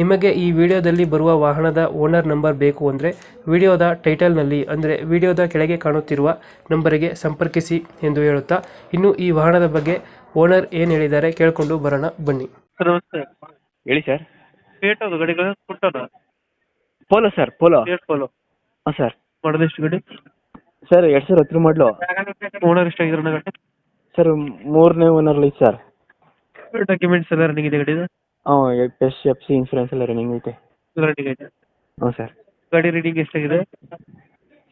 ನಿಮಗೆ ಈ ವಿಡಿಯೋದಲ್ಲಿ ಬರುವ ವಾಹನದ ಓನರ್ ನಂಬರ್ ಬೇಕು ಅಂದರೆ ವಿಡಿಯೋದ ಟೈಟಲ್ನಲ್ಲಿ ಅಂದರೆ ವಿಡಿಯೋದ ಕೆಳಗೆ ಕಾಣುತ್ತಿರುವ ನಂಬರಿಗೆ ಸಂಪರ್ಕಿಸಿ ಎಂದು ಹೇಳುತ್ತಾ ಇನ್ನು ಈ ವಾಹನದ ಬಗ್ಗೆ ಓನರ್ ಏನು ಹೇಳಿದ್ದಾರೆ ಕೇಳಿಕೊಂಡು ಬರೋಣ ಬನ್ನಿ. ನಮಸ್ತೆ. ಹೇಳಿ ಸರ್. ಪೇಟ್ ಅದು ಗಾಡಿಗಳ ಕೊಟ್ಟದ ಪೋಲೋ ಸರ್ ಪೋಲೋ ಪೇಟ್ ಫಾಲೋ ಹಾಂ ಸರ್ ಮಾಡೋದು ಎಷ್ಟು ಗಾಡಿ? ಸರ್ ಎರಡು ಸಾವಿರ ಹತ್ತು ಮಾಡಲು ಓನರ್ ಎಷ್ಟಾಗಿದ್ರೆ ಗಡಿ? ಸರ್ ಮೂರನೇ ಓನರ್ಲಿ ಸರ್ ಡಾಕ್ಯುಮೆಂಟ್ಸ್ ಎಲ್ಲ ರನ್ನಿಂಗ್ ಇದೆ ಗಾಡಿದು? ಹಾಂ ಎಸ್ ಎಫ್ ಸಿ ಇನ್ಸೂರೆನ್ಸ್ ಎಲ್ಲ ರನ್ನಿಂಗ್ ಐತೆ. ಇದೆ ಹ್ಞೂ ಸರ್ ಗಾಡಿ ರೀಡಿಂಗ್ ಎಷ್ಟಾಗಿದೆ?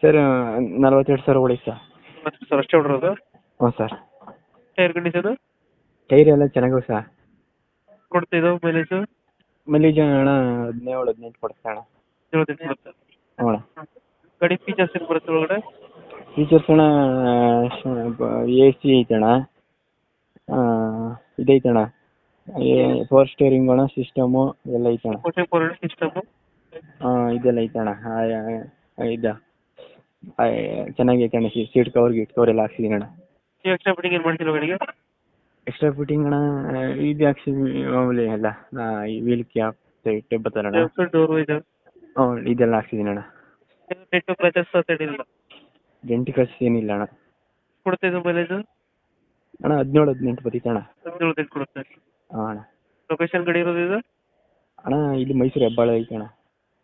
ಸರ್ ನಲ್ವತ್ತೆರಡು ಸಾವಿರ ಹೊಡಿ ಸರ್ ಮತ್ತೆ ಸರ್ ಅಷ್ಟೇ ಹೊಡ್ರೋದು? ಹ್ಞೂ ಸರ್ ಟೈರ್ ಕಂಡೀಷನ್ ಟೈರ್ ಎಲ್ಲ ಚೆನ್ನಾಗಿವೆ ಸರ್ ಕೊಡ್ತಿದ್ದು ಮೈಲೇಜು ಮೈಲೇಜ್ ಅಣ್ಣ ಹದಿನೇಳು ಹದಿನೆಂಟು ಕೊಡ್ತೆ ಅಣ್ಣ ಬರುತ್ತೆ ಹ್ಞೂ ಅಣ್ಣ ಗಾಡಿ ಫೀಚರ್ಸ್ ಏನು ಬರುತ್ತೆ ಒಳಗಡೆ? ಫೀಚರ್ಸ್ ಅಣ್ಣ ಎ ಸಿ ಐತೆ ಅಣ್ಣ. ಇದೈತೆ ಅಣ್ಣ. ಫೋರ್ ಸ್ಟೇರಿಂಗ್ ಅಣ್ಣ ಸಿಸ್ಟಮ್ ಎಲ್ಲ ಐತೆ ಅಣ್ಣ ಕೋಟೆ ಫೋರ್ ಸಿಸ್ಟಮ್ ಹಾ ಇದೆಲ್ಲ ಐತೆ ಅಣ್ಣ ಇದು. ಚೆನ್ನಾಗೈತೆ ಅಣ್ಣ ಸೀಟ್ ಕವರ್ ಗೀಟ್ ಕವರ್ ಎಲ್ಲ ಹಾಕ್ಸಿದೀನಿ ಅಣ್ಣ. ಎಕ್ಸ್ಟ್ರಾ ಫಿಟ್ಟಿಂಗ್ ಏನು ಮಾಡ್ತಿಲ್ಲ ಗಾಡಿಗೆ? ಎಕ್ಸ್ಟ್ರಾ ಫಿಟ್ಟಿಂಗ್ ಅಣ್ಣ ಇದು ಹಾಕ್ಸಿದ್ವಿ ಮಾಮೂಲಿ ಎಲ್ಲ. ಈ ವೀಲ್ ಕ್ಯಾಪ್ ಸೈಟ್ ಬರ್ತಲ್ಲ ಅಣ್ಣ. ಡೋರ್ ಇದೆ. ಹ್ಞೂ ಇದೆಲ್ಲ ಹಾಕ್ಸಿದೀನಿ ಅಣ್ಣ. ನೆಟ್ಟು ಕ್ರಚಸ್ ಇಲ್ಲ ಜಂಟಿ ಕಸ್ ಏನಿಲ್ಲ ಅಣ್ಣ. ಕೊಡ್ತಿದ್ದು ಮೈಲೇಜ್ ಅಣ್ಣ ಹದಿನೇಳು ಹದಿನೆಂಟು ಬರ್ತೈತೆ ಅಣ್ಣ. ಹದಿನೇಳು ಕೊಡುತ್ತೆ. ಹಾಂ ಅಣ್ಣ. ಲೊಕೇಶನ್ ಗಾಡಿ ಇರೋದು ಇದು? ಅಣ್ಣ ಇಲ್ಲಿ ಮೈಸೂರು ಹೆಬ್ಬಾಳ ಐತೆ ಅಣ್ಣ.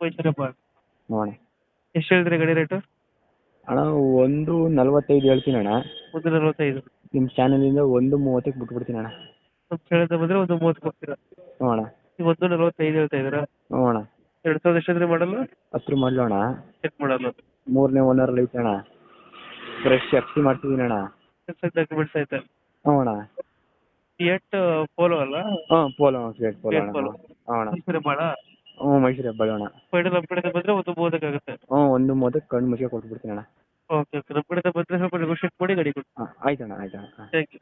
ಮೈಸೂರು ಹ್ಞೂ ಅಣ್ಣ ಎಷ್ಟು ಹೇಳಿದ್ರಿ ಗಡಿ ರೇಟು? ಅಣ್ಣ ಒಂದು ನಲ್ವತ್ತೈದು ಹೇಳ್ತೀನಿ ಅಣ್ಣ. ಒಂದು ನಲ್ವತ್ತೈದು. ನಿಮ್ಮ ಚಾನಲಿಂದ ಒಂದು ಮೂವತ್ತಕ್ಕೆ ಬಿಟ್ಬಿಡ್ತೀನಿ ಅಣ್ಣ. ನಮ್ಮ ಕೇಳಿದ ಬಂದ್ರೆ ಒಂದು ಮೂವತ್ತು ಕೊಡ್ತೀರಾ? ಹ್ಞೂ ಅಣ್ಣ. ನೀವು ಒಂದು ನಲ್ವತ್ತೈದು ಹೇಳ್ತಾ ಇದ್ದೀರಾ? ಹ್ಞೂ ಅಣ್ಣ. ಎರಡು ಸಾವಿರದ ಎಷ್ಟಾದ್ರೆ ಮಾಡಲ್ಲ? ಹತ್ರ ಮಾಡಲು ಅಣ್ಣ. ಚೆಕ್ ಮಾಡಲ್ಲ. ಮೂರನೇ ಓನರಲ್ಲಿ ಐತೆ ಅಣ್ಣ. ಫ್ರೆಶ್ ಎಫ್ ಸಿ ಮಾಡ್ತಿದ್ದೀನಿ ಅಣ್ಣ. ಡಾಕ್ಯುಮೆಂಟ್ಸ್ ಐತೆ. ಹ್ಞೂ ಅಣ್ಣ. ಎಟ್ ಪೋಲೋ ಅಲ್ಲ? ಹಾ ಪೋಲೋ ಸ್ಟ್ರೇಟ್ ಪೋಲೋ ಅಣ್ಣ. Polo. ಅಣ್ಣ. ಮೈಸೂರು ಬಾಳ? ಹ್ಞೂ ಮೈಸೂರು ಹೆಬ್ಬಾಳ ಅಣ್ಣ. ಫೈನಲ್ ನಮ್ಮ ಕಡೆಯಿಂದ ಬಂದರೆ ಒಂದು ಮೂವತ್ತಕ್ಕಾಗುತ್ತೆ ಹ್ಞೂ ಒಂದು ಮೂವತ್ತಕ್ಕೆ ಕಣ್ಣು ಮುಚ್ಚಿ ಕೊಟ್ಬಿಡ್ತೀನಿ ಅಣ್ಣ. Okay okay. ನಮ್ಮ ಕಡೆಯಿಂದ ಬಂದರೆ ಸ್ವಲ್ಪ ನೆಗೋಷಿಯೇಟ್ ಮಾಡಿ ಗಾಡಿ ಕೊಡಿ ಹಾಂ ಆಯ್ತು ಅಣ್ಣ ಆಯ್ತು ಅಣ್ಣ ಹಾಂ. Thank you